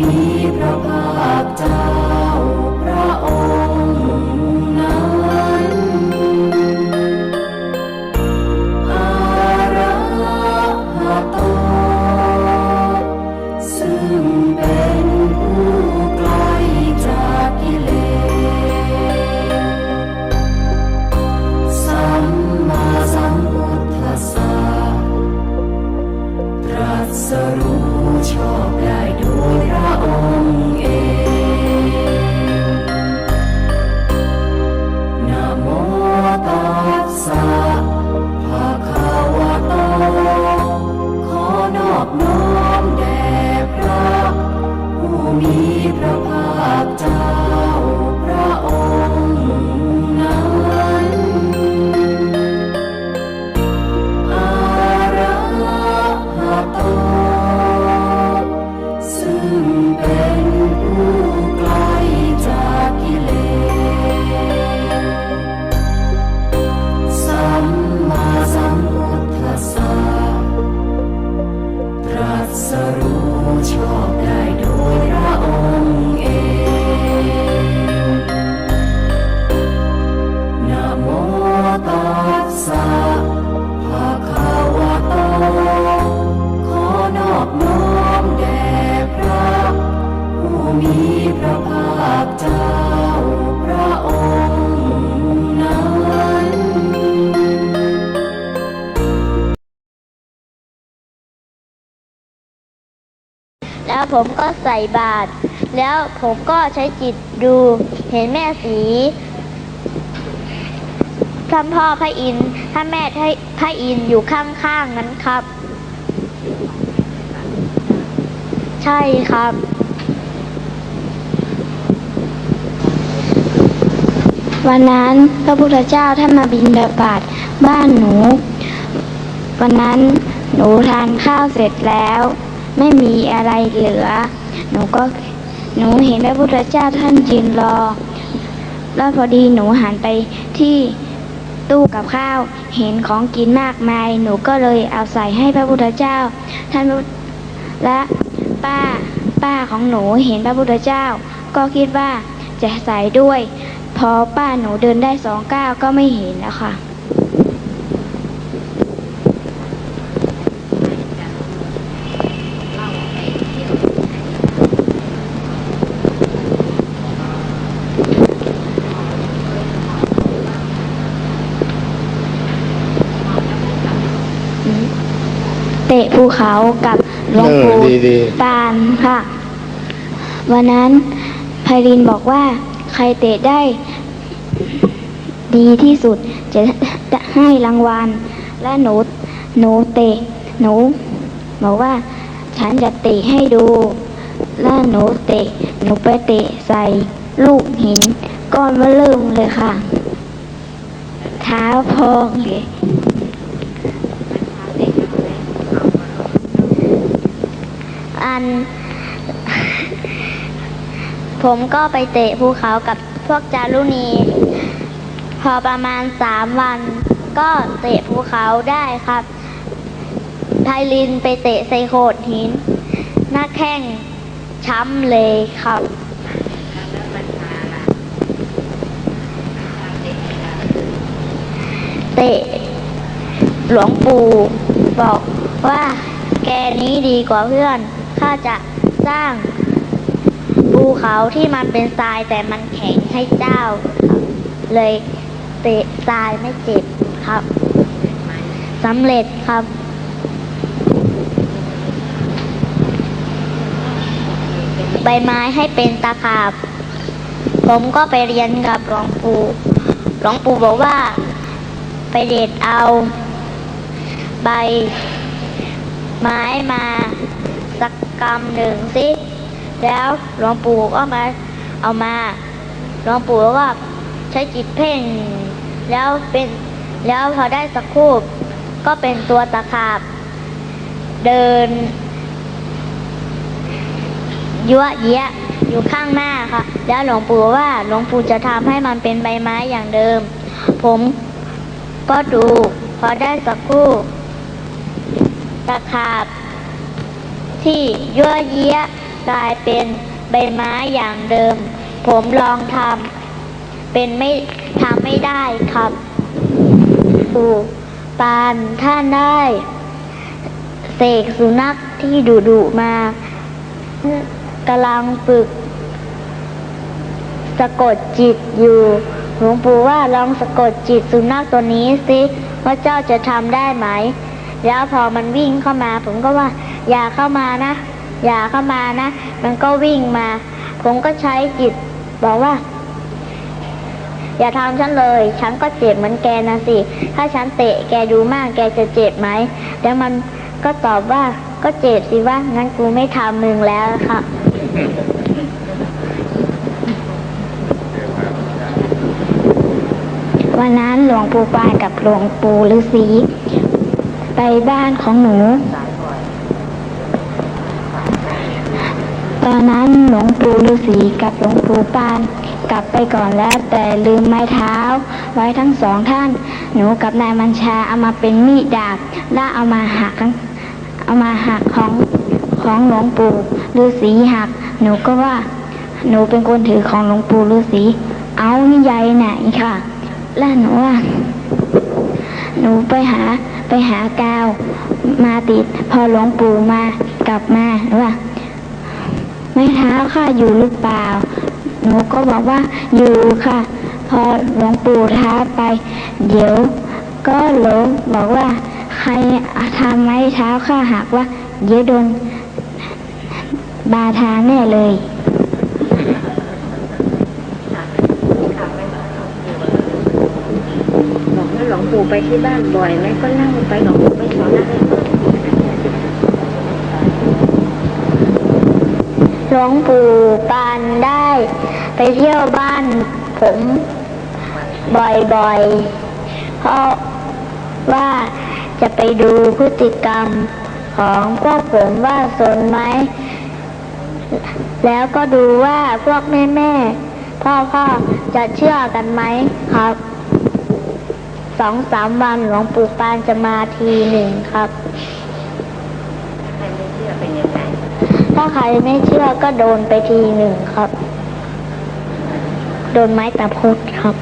You. you know. ผมก็ใส่บาตรแล้วผมก็ใช้จิตดูเห็นแม่สีท่านพ่อพระอินทร์ท่านแม่พระอินทร์อยู่ข้างๆนั้นครับ ใช่ครับ วันนั้นพระพุทธเจ้าท่านมาบินดาบาตบ้านหนู วันนั้นหนูทานข้าวเสร็จแล้ว ไม่มีอะไรเหลือ หนูก็หนูเห็นพระพุทธเจ้าท่านยืนรอ แล้วพอดีหนูหันไปที่ตู้กับข้าวเห็นของกินมากมาย หนูก็เลยเอาใส่ให้พระพุทธเจ้า ท่านและป้าป้าของหนูเห็นพระพุทธเจ้า ก็คิดว่าจะใส่ด้วย พอป้าหนูเดินได้สองก้าวก็ไม่เห็นแล้วค่ะ ตะภูเขากับหลวงปู่เออดีปานค่ะ วันนั้นไพรินบอกว่า ใครเตะได้ ดีที่สุดจะจะให้รางวัล และหนูหนูเตะหนูบอกว่า ฉันจะเตะให้ดู แล้วหนูเตะหนูไปเตะใส่ลูกหินก้อนมาเริ่มเลยค่ะ เท้าพองเลย อัน ผมก็ไปเตะภูเขากับพวกจารุณี พอประมาณสามวัน ก็เตะภูเขาได้ครับไพลินไปเตะใส่โขดหิน หน้าแข้งช้ำเลยครับเตะหลวงปู่บอกว่าแกนี้ดีกว่าเพื่อน ข้าจะสร้างภูเขาที่มันเป็นทรายแต่มันแข็งให้เจ้าครับเลยเตะทรายไม่เจ็บครับสำเร็จครับใบไม้ให้เป็นตะขาบ ผมก็ไปเรียนกับหลวงปู่หลวงปู่บอกว่า ไปเด็ดเอา ใบ ไม้มาสัก กำหนึ่งสิ แล้วหลวงปู่ก็มาเอามาหลวงปู่ก็ใช้จิตเพ่ง แล้วเป็นแล้วพอได้สักครู่ก็เป็นตัวตะขาบ เดิน ยั่วเยะอยู่ข้างหน้าค่ะ แล้วหลวงปู่ว่าหลวงปู่จะทำให้มันเป็นใบไม้อย่างเดิม ผมก็ดู พอได้สักครู่ตะขาบ ที่ยั่วเยี้ยกลายเป็นใบไม้อย่างเดิม ผมลองทำเป็นไม่ทำไม่ได้ครับดูปานท่านได้ เสกสุนัขที่ดุดุมากำลังฝึก สะกดจิตอยู่หลวงปู่ว่าลองสะกดจิตสุนัขตัวนี้สิว่าเจ้าจะทำได้ไหม แล้วพอมันวิ่งเข้ามา ผมก็ว่า อย่าเข้ามานะ อย่าเข้ามานะ มันก็วิ่งมา ผมก็ใช้จิตบอกว่า อย่าทำฉันเลย ฉันก็เจ็บเหมือนแกนะสิ ถ้าฉันเตะแกดูมาก แกจะเจ็บไหม แล้วมันก็ตอบว่าก็เจ็บสิว่างั้นกูไม่ทำมึงแล้วค่ะวันนั้นหลวงปู่ปานกับหลวงปู่ฤาษีไปบ้านของหนู ตอนนั้นหลวงปู่ฤาษีกับหลวงปู่ปาน กลับไปก่อนแล้วแต่ลืมไม้เท้า ไว้ทั้งสองท่าน หนูกับนายบัญชาเอามาเป็นมีดดาบและเอามาหักเอามาหักของของหลวงปู่ฤาษีหัก หนูก็ว่าหนูเป็นคนถือของหลวงปู่ฤาษีเอานี่ใหญ่ไหนค่ะ แล้วหนูว่าหนูไปหาไปหากาวมาติด พอหลวงปู่มากลับมาหนูว่า ไม่เท้าค่ะอยู่หรือเปล่า หนูก็บอกว่าอยู่ค่ะ พอหลวงปู่ท้าไป เดี๋ยว ก็หลงบอกว่า ใครทำไม้เท้าข้าหักว่าเดี๋ยวโดนบาทาแน่เลยบอกว่าหลวงปู่ไปที่บ้านบ่อยไหมก็เล่าไปหลวงปู่ไปสอนอะไร หล วงปู่ปานได้ ไปเที่ยวบ้านผมบ่อยๆ เพราะว่าจะไปดูพฤติกรรมของพวกผมว่าสนไหม แล้วก็ดูว่าพวกแม่แม่พ่อพ่อจะเชื่อกันไหมครับ สองสามวันหลวงปู่ปานจะมาทีหนึ่งครับใครไม่เชื่อเป็นยังไง ถ้าใครไม่เชื่อก็โดนไปทีหนึ่งครับ โดนไม้ตะพุดครับ